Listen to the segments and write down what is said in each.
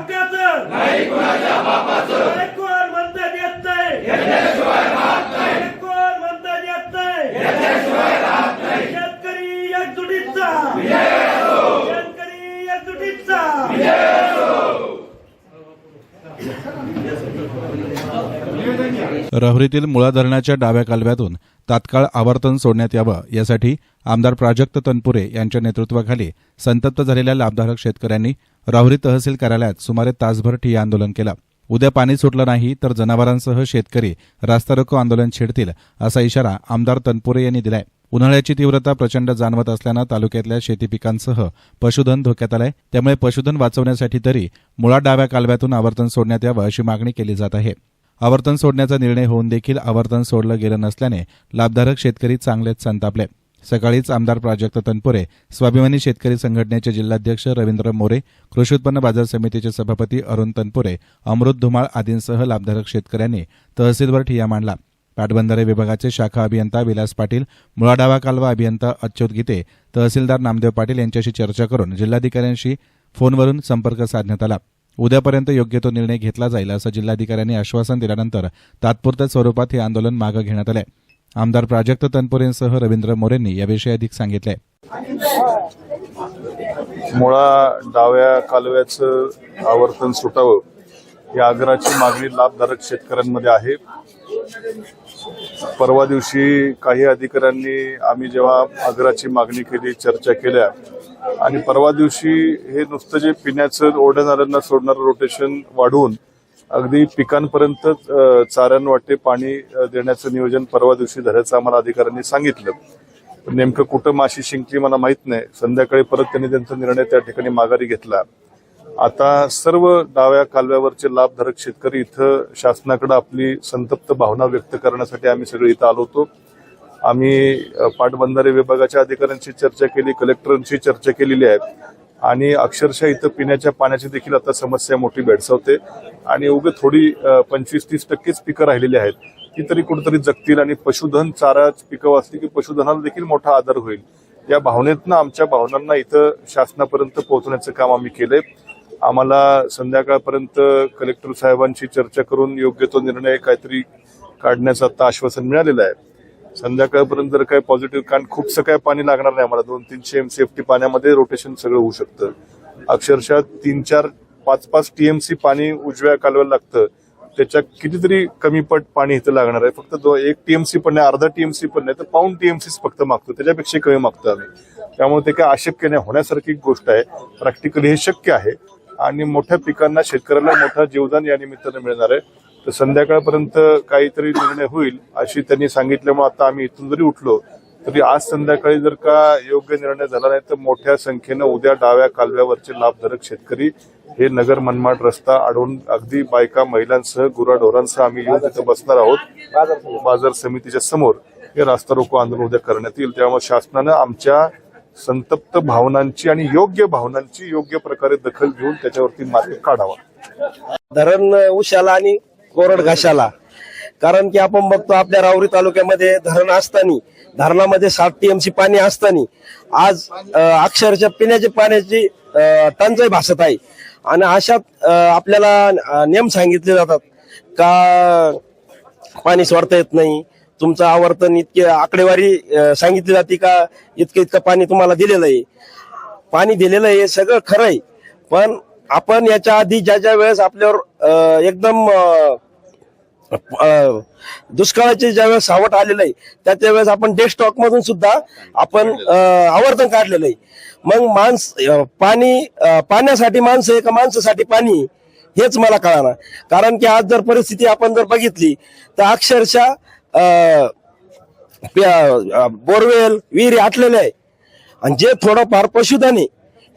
नाही कुणाच्या बापाचं. कोण म्हणता येत नाही. हे कोण म्हणता येत नाही. शेतकरी एकजुटीचा शेतकरी एकजुटीचा राहुरीतील मुळा धरणाच्या डाव्या कालव्यातून तात्काळ आवर्तन सोडण्यात यावं यासाठी आमदार प्राजक्त तनपुरे यांच्या नेतृत्वाखाली संतप्त झालेल्या लाभधारक शेतकऱ्यांनी राहुरी तहसील कार्यालयात सुमारे तासभर ठिय्या आंदोलन केलं. उद्या पाणी सुटलं नाही तर जनावरांसह शेतकरी रास्ता रोको आंदोलन छेडतील असा इशारा आमदार तनपुरे यांनी दिलाय. उन्हाळ्याची तीव्रता प्रचंड जाणवत असल्यानं तालुक्यातल्या शेती पिकांसह पशुधन धोक्यात आलंय. त्यामुळे पशुधन वाचवण्यासाठी तरी मुळा डाव्या कालव्यातून आवर्तन सोडण्यात यावं अशी मागणी केली जात आहे. आवर्तन सोडण्याचा निर्णय होऊन देखील आवर्तन सोडलं गेलं नसल्याने लाभधारक शेतकरी चांगलेच संतापले. सकाळीच आमदार प्राजक्त तनपुरे स्वाभिमानी शेतकरी संघटनेचे जिल्हाध्यक्ष रवींद्र मोरे कृषी उत्पन्न बाजार समितीचे सभापती अरुण तनपुरे अमृत धुमाळ आदींसह लाभधारक शेतकऱ्यांनी तहसीलवर ठिय्या मांडला. पाटबंधारे विभागाचे शाखा अभियंता विलास पाटील मुळाडावा कालवा अभियंता अच्युत गीते तहसीलदार नामदेव पाटील यांच्याशी चर्चा करून जिल्हाधिकाऱ्यांशी फोनवरून संपर्क साधण्यात आला. उद्यापर्यंत योग्य तो निर्णय घेतला जाईल असं जिल्हाधिकाऱ्यांनी आश्वासन दिल्यानंतर तात्पुरत्या स्वरूपात हे आंदोलन मागे घेण्यात आलं आमदार प्राजक्त तनपुरेंसह रवींद्र मोरेंनी याविषयी अधिक सांगितलंय. मुळा डाव्या कालव्याचं आवर्तन सुटावं या आग्रहाची मागणी लाभधारक शेतकऱ्यांमध्ये आहे. परवा दिवशी काही अधिकाऱ्यांनी आम्ही जेव्हा आग्राची मागणी केली चर्चा केल्या आणि परवा दिवशी हे नुसतं जे पिण्याचं ओढणाऱ्यांना सोडणारं रोटेशन वाढवून अगदी पिकांपर्यंत चाऱ्यांवाटे पाणी देण्याचं नियोजन परवा दिवशी झाल्याचं आम्हाला अधिकाऱ्यांनी सांगितलं. पण नेमकं कुठं माशी शिंकली मला माहीत नाही. संध्याकाळी परत त्यांनी त्यांचा निर्णय त्या ठिकाणी माघारी घेतला. आता सर्व डाव्या कालव्यावरचे लाभधारक शेतकरी इथं शासनाकडे आपली संतप्त भावना व्यक्त करण्यासाठी आम्ही सगळे इथं आलो होतो. आम्ही पाटबंधारे विभागाच्या अधिकाऱ्यांशी चर्चा केली कलेक्टरांशी चर्चा केलेली आहे आणि अक्षरशः इथं पिण्याच्या पाण्याची देखील आता समस्या मोठी भेडसावते आणि उगे थोडी पंचवीस तीस टक्केच पिकं राहिलेली आहेत. ती तरी कुठेतरी जगतील आणि पशुधन चारा पिकं वाचली की पशुधनाला देखील मोठा आदर होईल. या भावनेतनं आमच्या भावनांना इथं शासनापर्यंत पोहोचण्याचं काम आम्ही केलंय. आम्हाला संध्याकाळपर्यंत कलेक्टर साहेबांशी चर्चा करून योग्य तो निर्णय काहीतरी काढण्याचं आता आश्वासन मिळालेलं आहे. संध्याकाळपर्यंत जर काय पॉझिटिव्ह कारण खूपसं काय पाणी लागणार नाही आम्हाला. दोन तीनशे एम सेफ्टी पाण्यामध्ये रोटेशन सगळं होऊ शकतं. अक्षरशः तीन चार पाच पाच टीएमसी पाणी उजव्या कालव्याला लागतं. त्याच्या कितीतरी कमी पट पाणी इथं लागणार आहे. फक्त दो एक टीएमसी पण नाही अर्धा टीएमसी पण नाही तर पाऊन टीएमसी फक्त मागतो. त्याच्यापेक्षा कमी मागतो आम्ही. त्यामुळे ते काय अशक्य नाही. होण्यासारखी गोष्ट आहे. प्रॅक्टिकली हे शक्य आहे. आणि मोठ्या पिकांना शेतकऱ्याला मोठा जीवदान या निमित्तानं मिळणार आहे. तर संध्याकाळपर्यंत काहीतरी निर्णय होईल अशी त्यांनी सांगितल्यामुळे आता आम्ही इथून जरी उठलो तरी आज संध्याकाळी जर का योग्य निर्णय झाला नाही तर मोठ्या संख्येनं उद्या डाव्या कालव्यावरचे लाभधारक शेतकरी हे नगर मनमाड रस्ता अडवून अगदी बायका महिलांसह गुराढोरांसह आम्ही येऊन तिथं बसणार आहोत. बाजार समितीच्या समोर हे रास्ता रोको आंदोलन उद्या करण्यात येईल. त्यामुळे शासनानं आमच्या संतप्त भावनांची आणि योग्य भावनांची योग्य प्रकारे दखल घेऊन त्याच्यावरती मार्ग काढावा. धरण उशाला आणि कोरड घाशाला. कारण की आपण बघतो आपल्या रावरी तालुक्यामध्ये धरण असताना धरणामध्ये सात टीएमसी पाणी असताना आज अक्षरशः पिण्याच्या पाण्याची टंचाई भासत आहे. आणि अशात आपल्याला नियम सांगितले जातात का पाणी सोडता येत नाही तुमचं आवर्तन इतके आकडेवारी सांगितली जाते का? इतकं इतकं पाणी तुम्हाला दिलेलं आहे. पाणी दिलेलं आहे हे सगळं खरं आहे. पण आपण याच्या आधी ज्या ज्या वेळेस आपल्यावर एकदम दुष्काळाची दुष्काळाचे ज्या वेळेस सावट आलेलं आहे त्या त्या वेळेस आपण डेस्कटॉक मधून सुद्धा आपण आवर्तन काढलेलं आहे. मग माणस पाणी पाण्यासाठी माणसं आहे का माणसासाठी पाणी? हेच मला कळणार. कारण की आज जर परिस्थिती आपण जर बघितली तर अक्षरशः बोरवेल विहिरी आटलेले आहे. आणि जे थोडंफार पशुधन आहे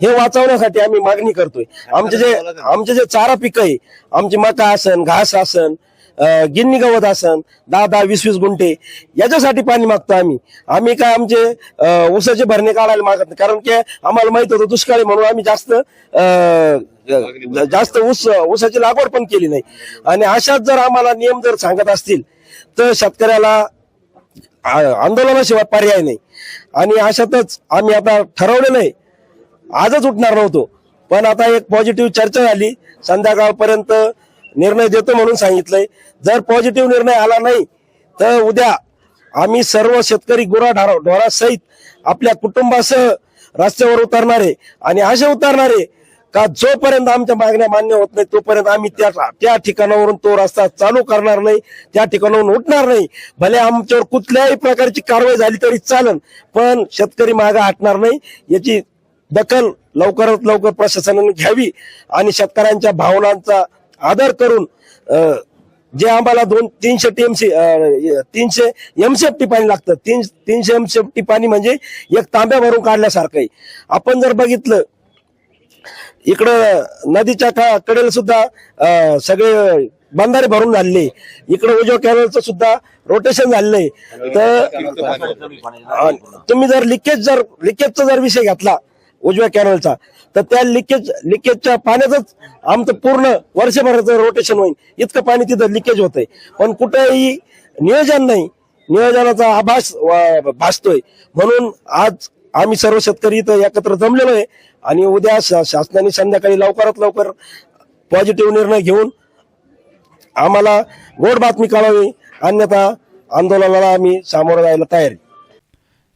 हे वाचवण्यासाठी आम्ही मागणी करतोय. आमचे जे आमचे जे चारा पिकं आहे आमचे मका आसन घास आसन गिन्नी गवत आसन दहा दहा वीस वीस गुंठे याच्यासाठी पाणी मागतो आम्ही. आम्ही काय आमचे ऊसाचे भरणे काढायला मागत नाही. कारण की आम्हाला माहीत होतं दुष्काळी म्हणून आम्ही जास्त जास्त ऊस ऊसाची लागवड पण केली नाही. आणि अशाच जर आम्हाला नियम जर सांगत असतील तर शेतकऱ्याला आंदोलनाशिवाय पर्याय नाही. आणि अशातच आम्ही आता ठरवलेलं आहे आजच उठणार नव्हतो. पण आता एक पॉझिटिव्ह चर्चा झाली. संध्याकाळपर्यंत निर्णय देतो म्हणून सांगितलंय. जर पॉझिटिव्ह निर्णय आला नाही तर उद्या आम्ही सर्व शेतकरी गुरा ढोरासहित आपल्या कुटुंबासह रस्त्यावर उतरणारे आणि असे उतरणारे का जोपर्यंत आमच्या मागण्या मान्य होत नाही तोपर्यंत आम्ही त्या त्या ठिकाणावरून तो रस्ता चालू करणार नाही त्या ठिकाणावरून उठणार नाही. भले आमच्यावर कुठल्याही प्रकारची कारवाई झाली तरी चालन पण शेतकरी मागा हटणार नाही. याची दखल लवकरात लवकर प्रशासनाने घ्यावी आणि शेतकऱ्यांच्या भावनांचा आदर करून जे आम्हाला दोन तीनशे टीएमसी तीनशे एमसीएफटी पाणी लागतं. तीन तीनशे एमसीएफटी पाणी म्हणजे एक तांब्या भरून काढल्यासारखं आहे. आपण जर बघितलं इकडं नदीच्या का कडेला सुद्धा सगळे बंधारे भरून झालेले. इकडे उजव्या कॅनलचं सुद्धा रोटेशन झाले तर तुम्ही जर लिकेज जर लिकेजचा जर विषय घेतला उजव्या कॅनलचा तर त्या लिकेज लिकेजच्या पाण्यातच आमचं पूर्ण वर्षभराचं रोटेशन होईल. इतकं पाणी तिथं लिकेज होतंय. पण कुठेही नियोजन नाही. नियोजनाचा आभास भासतोय. म्हणून आज आम्ही सर्व शेतकरी इथं एकत्र जमलेलो आहे. आणि उद्या शा- शासनाने संध्याकाळी लवकरात लवकर पॉझिटिव्ह निर्णय घेऊन आम्हाला गोड बातमी कळावी. अन्यथा आंदोलनाला आम्ही सामोरं जायला तयार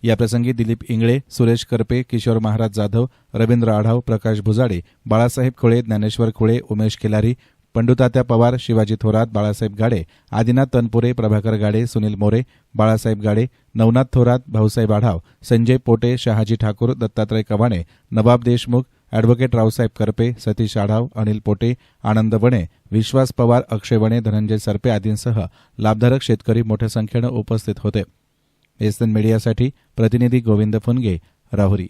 याप्रसंगी दिलीप इंगळे सुरेश करपे किशोर महाराज जाधव रवींद्र आढाव प्रकाश भुजाडे बाळासाहेब खोळे ज्ञानेश्वर खोळे उमेश केलारी पंडुतात्या पवार शिवाजी थोरात बाळासाहेब गाडे आदिनाथ तनपुरे प्रभाकर गाडे सुनील मोरे बाळासाहेब गाडे नवनाथ थोरात भाऊसाहेब आढाव संजय पोटे शहाजी ठाकूर दत्तात्रय कवाणे नवाब देशमुख अॅडव्होकेट रावसाहेब करपे सतीश आढाव अनिल पोटे आनंद वणे विश्वास पवार अक्षय वणे धनंजय सरपे आदींसह लाभधारक शेतकरी मोठ्या संख्येनं उपस्थित होते. एसएन मीडियासाठी प्रतिनिधी गोविंद फुनगे राहुरी.